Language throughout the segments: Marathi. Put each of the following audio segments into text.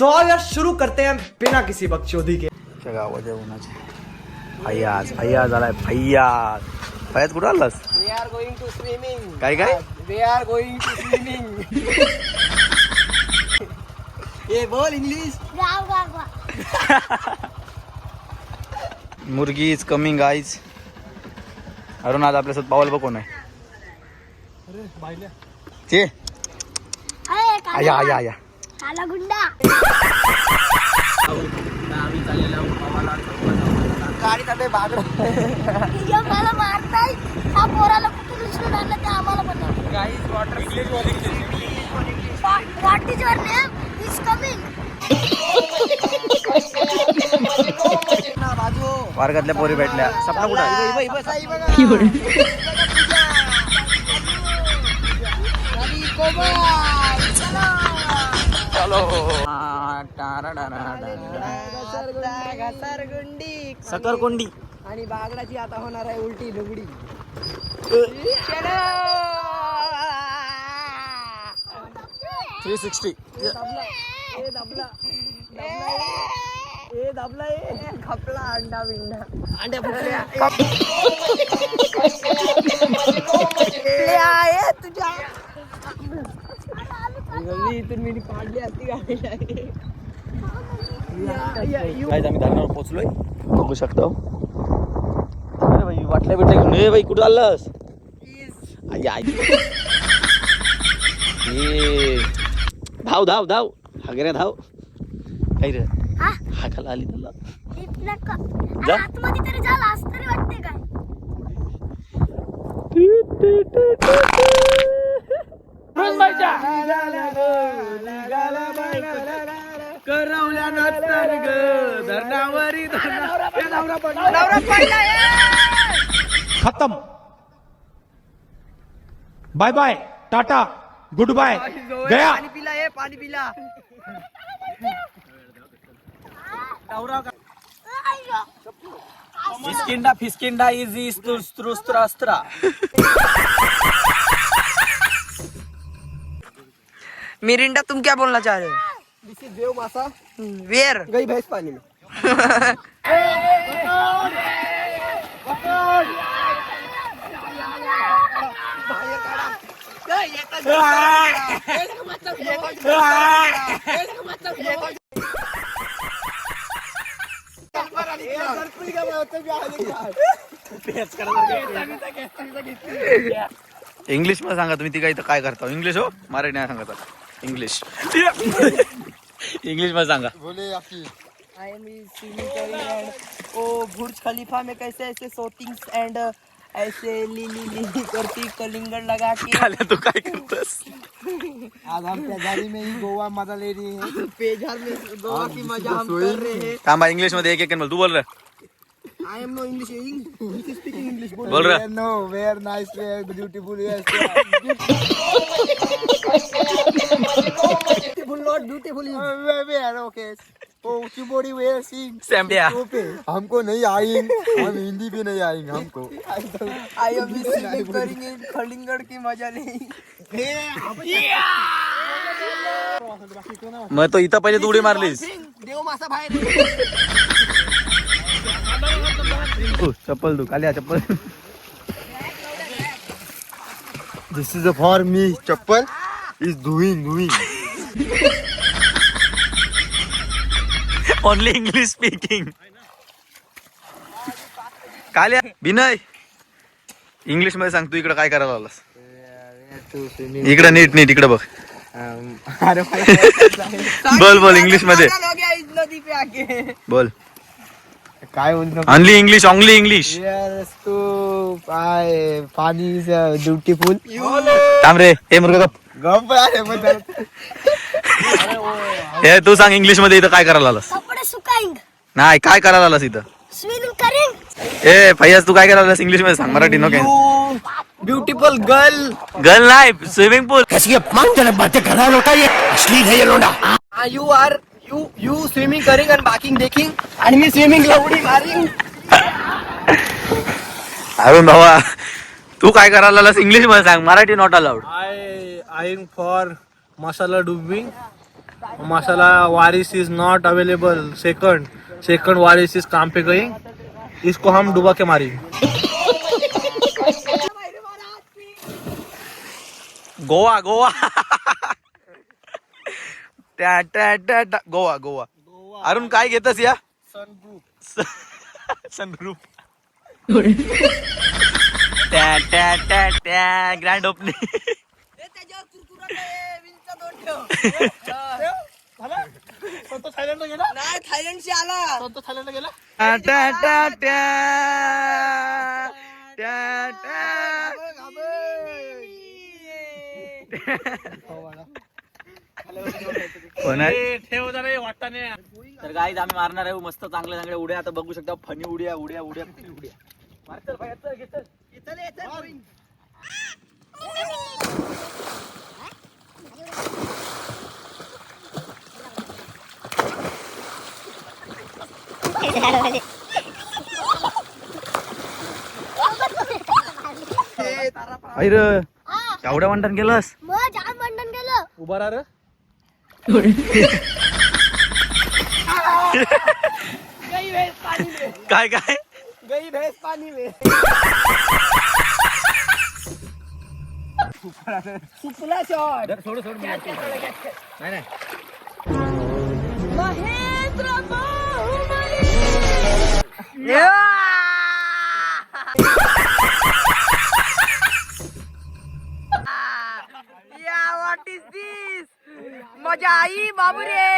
तो यार शुरू करते हैं बिना किसी बकचोदी के। गावाच्या उन्हाचे फैयाज फैयाज आलाय फैयाज। फैयाज कुठं आलास We are going to swimming. काय काय We are going to swimming. ये बोल इंग्लिश। मुर्गी इज कमिंग आईज अरुण आज आपल्यासोबत पावल बघ कोण आहे ते आया आया आया. काला गुंडा. गाडी बागड. तुझ्या मला मारताय. हा पोराला कुठून उचलून आणलं ते आम्हाला पण. Guys water your name? He's coming. बाजू वर्गातल्या पोरी भेटल्या. सपना कुठं? चलो घसरगुंडी, घसरगुंडी सकरकोंडी आणि बागडाची आता होणार आहे उलटी लुगडी. Three sixty. दबला. ए खपला अंडा बिंडा. अंड्या तुझ्या इथून मी असती गाडी आम्ही धरणावर पोचलोय बघू शकतो. अरे भाई वाटल्या बिटल्या घेऊन ए भाई? कुठं आलास आई आई. धाव धाव धाव. हागऱ्या धाव. काय रे? हा? हाकाला आली त्याला. आतमध्ये तरी झालं असं तरी वाटते काय? करवल्यानंतर ग धरणावरी नवरा पडला खत्म. Bye bye tata good bye गया. पाणी पिला ए पाणी पिला फिस्किंडा फिस्किंडा इज स्त्रुस्त्रास्त्रा मिरिंडा तुम क्या बोलना चाह रहे हो? दिस इज देव मासा वेयर गई भैंस पानी में। इंग्लिशमध्ये सांगा तुम्ही ती काय इथं काय करता? इंग्लिश हो मराठी नाही सांगत आता. इंग्लिश इंग्लिश मध्ये सांगा. आई एम स्विमिंग करिंग एंड ओ बुर्ज खलीफा में कैसे ऐसे सोटिंग्स एंड ऐसे ली ली ली करती कलिंगड़ लगा के। खाल्या तू काय करतस? आज हम पेजारी में ही गोवा मज़ा ले रहे हैं। पेजार में गोवा की मज़ा हम कर रहे हैं। थांबा इंग्लिश मध्ये एक एक बोल तू बोल रे I am no English speaking English बोल रे. No where nice where beautiful where beautiful not beautiful where okay oh ऊंची बॉडी वेयर सिंग हमको नहीं आएंगे. हम हिंदी भी नहीं आएंगे हमको. आई एम स्विमिंग करेंगे कलिंगड़ की मजा मग तो इथं पहिले उडी मारलीस देव मासा बाहेर चप्पल तू खाली चप्पल. दिस इज फॉर मी चप्पल is doing doing only English speaking काल्या विनय इंग्लिशमध्ये सांग तू इकडे काय करायला आलास इकडे नीट नीट इकडे बघ. बोल बोल इंग्लिशमध्ये. बोल. काय बोलतो only English only English Yes, तू काय पाणी इज ब्युटिफुल थांब रे हे मुर्गा गप. गप आहे बद्दल हे तू सांग इंग्लिशमध्ये इथं काय करायला आलास? कपडे सुकाईंग नाही काय करायला आलास इथं? स्विमिंग करिंग ए फैयाज तू काय करायला आलास इंग्लिशमध्ये? सांग मराठी नको ब्यूटीफुल गर्ल गर्ल नाही swimming pool you are you you swimming करिंग and बाकिंग देखिंग आणि मी स्विमिंग ला उडी मारिंग अरुण भावा तू काय करायला इंग्लिशमध्ये सांग. मराठी नॉट अलाउड आई आईंग फॉर मसाला डुबिंग माशाला Waris is not available second second Waris is काम पे गई इसको हम डुबा के मारी गोवा गोवा त्या त्या त्या- गोवा गोवा. अरुण काय घेतस या? सनरूप. त्या त्या त्या त्या ग्रँड ओपनिंग नाही, थायलंडशी आला. त्या त्या आहे तर गाईज आम्ही मारणार आहे मस्त चांगल्या चांगल्या उड्या. आता बघू शकता फनी उड्या उड्या उड्या फनी उड्या. अरे एवढ्या वंटन केलंस? उभा राहा रे. गई भैंस पानी में। काय काय गई भैंस पानी में सुपला शॉट नाही नाही। महेंद्र बाहुबली। बाबू रे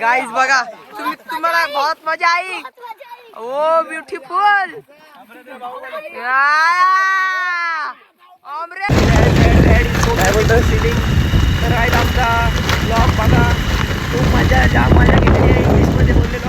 गाईज बघा तुम्ही तुम्हाला बहुत मजा आई. ओ ब्युटिफुल काय बोलतो सिलिंग तर आमचा ब्लॉग बघा. खूप मजा जाम मजा घेतली आहे.